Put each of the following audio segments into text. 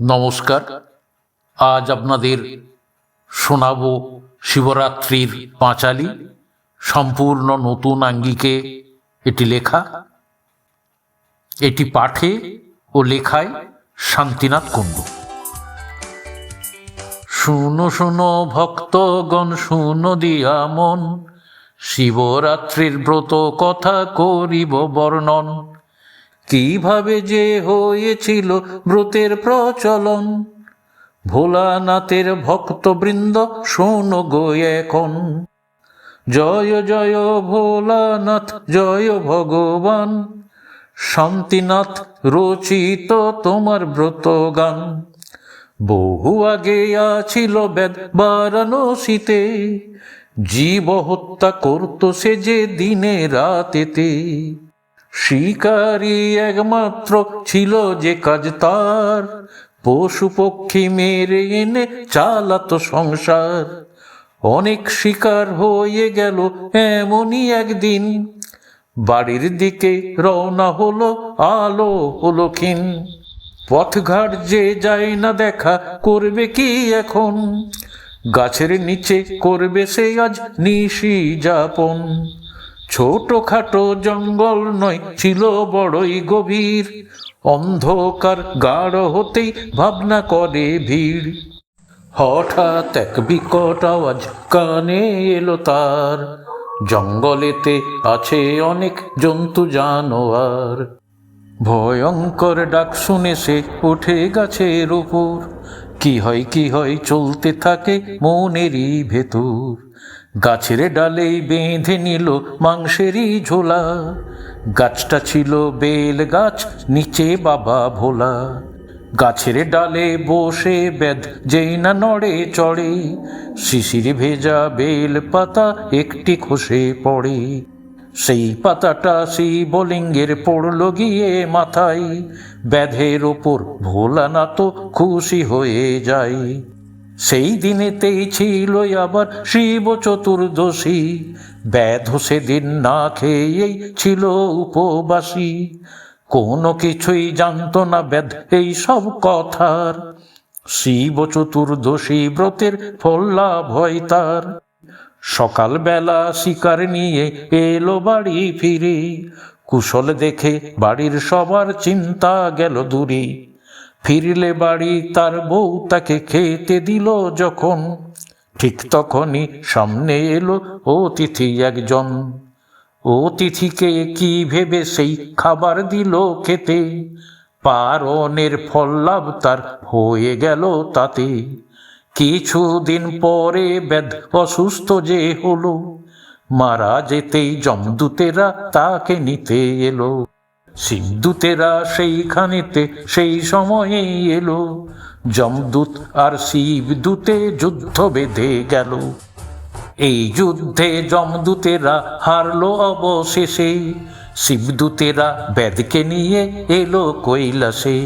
নমস্কার। আজ আপনাদের শোনাব শিবরাত্রির পাঁচালি, সম্পূর্ণ নতুন আঙ্গিকে এটি লেখা। এটি পাঠে ও লেখায় শান্তিনাথ কুণ্ডু। শুনো শুনো ভক্তগণ, শুনো দিয়া মন, শিবরাত্রির ব্রত কথা করিব বর্ণন। কীভাবে যে হয়েছিল ব্রতের প্রচলন? ভোলানাথের ভক্তবৃন্দ শোনো গো এখন। জয় জয় ভোলানাথ, জয় ভগবান। শান্তিনাথ রচিত তোমার ব্রত গান। বহু আগে আছিল বেদ বারাণসীতে, জীব হত্যা করত সে যে দিনে রাতেতে। শিকারী একমাত্র ছিল যে কাজ তার। পশু পক্ষী মেরে এনে চালাতো সংসার। অনেক শিকার হয়ে গেল এমনই একদিন। বাড়ির দিকে রওনা হলো, আলো হলো ক্ষীণ। পথঘাট যে যায় না দেখা করবে কি এখন? গাছের নিচে করবে সে আজ নিশি যাপন ছোটখাটো জঙ্গল নয়, ছিল বড়ই গভীর। অন্ধকার গাঢ় হতেই ভাবনা করে ভিড়। হঠাৎ এক বিকট আওয়াজ কানে এলো তার। জঙ্গলেতে আছে অনেক জন্তু জানোয়ার। ভয়ঙ্কর ডাক শুনে সে উঠে গাছের উপর। কি হয় কি হয়, চলতে থাকে মনেরই ভেতর। গাছের ডালেই বেঁধে নিল মাংসেরই ঝোলা। গাছটা ছিল বেল গাছ, নিচে বাবা ভোলা। গাছের ডালে বসে বেদ, যেই না নড়ে চড়ে। শিশির ভেজা বেল পাতা একটি খসে পড়ে। সেই পাতাটা সেই শিবলিঙ্গের পড়ল গিয়ে মাথায়। ব্যাধের ওপর ভোলা না তো খুশি হয়ে যায়। সেই দিনেতেই ছিল আবার শিব চতুর্দশী। ব্যাধ সেদিন না খেয়েই ছিল উপবাসী। কোনো কিছুই জানত না ব্যাধ এই সব কথার। শিব চতুর্দশী ব্রতের ফল লাভ হয় তার। সকালবেলা শিকার নিয়ে এলো বাড়ি ফিরে। কুশল দেখে বাড়ির সবার চিন্তা গেল দূরে। ফিরলে বাড়ি তার বউ তাকে খেতে দিল যখন। ঠিক তখনই সামনে এলো অতিথি একজন। অতিথিকে কি ভেবে সেই খাবার দিল খেতে। পারণের ফল লাভ তার হয়ে গেল তাতে। কিছুদিন পরে বেদ অসুস্থ যে হলো, মারা যেতেই জমদূতেরা তাকে নিতে এলো। শিবদূতেরা সেইখানেতে সেই সময়েই এলো। যমদূত আর শিবদূতে যুদ্ধ বেঁধে গেল। এই যুদ্ধে যমদূতেরা হারলো অবশেষে। শিবদূতেরা বেদকে নিয়ে এলো কৈলাসে।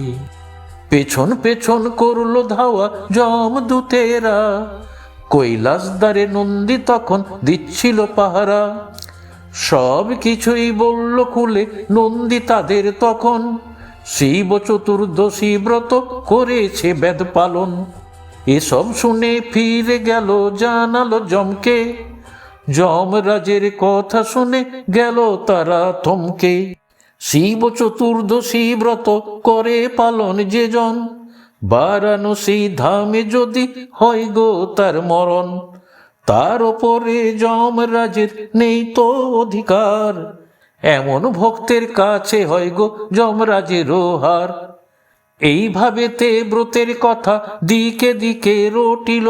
পেছন পেছন করল ধাওয়া যমদূতেরা কৈলাস দ্বারে নন্দী তখন দিচ্ছিল পাহারা। সব কিছুই বলল খুলে নন্দী তাদের তখন। শিব চতুর্দশী ব্রত করেছে বেদ পালন। এসব শুনে ফিরে গেল, জানালো জমকে। যমরাজের কথা শুনে গেল তারা থমকে। শিব চতুর্দশী ব্রত করে পালন যে জন বারাণসী ধামে যদি হয় গো তার মরণ, তার ওপরে যমরাজের নেই তো অধিকার। এমন ভক্তের কাছে হয় গো যমরাজেরও হার। এইভাবে তে ব্রতের কথা দিকে দিকে রটিল।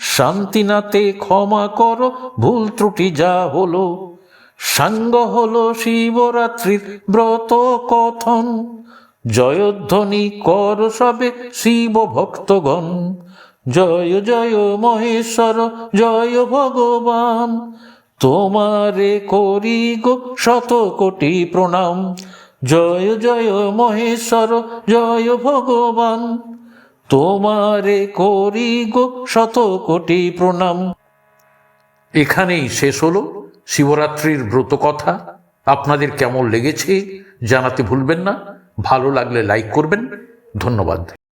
শান্তিনাতে ক্ষমা করো, ভুল ত্রুটি যা হলো সাঙ্গ হলো শিবরাত্রির ব্রত কথন। জয়ধ্বনি কর সবে শিব ভক্তগণ। জয় জয় মহেশ্বর, জয় ভগবান। তোমারে করি গো শত কোটি প্রণাম। জয় জয় মহেশ্বর, জয় ভগবান। তোমারে করি গো শত কোটি প্রণাম। এখানেই শেষ হলো। শিবরাত্রির ব্রত কথা আপনাদের কেমন লেগেছে জানাতে ভুলবেন না। ভালো লাগলে লাইক করবেন। ধন্যবাদ।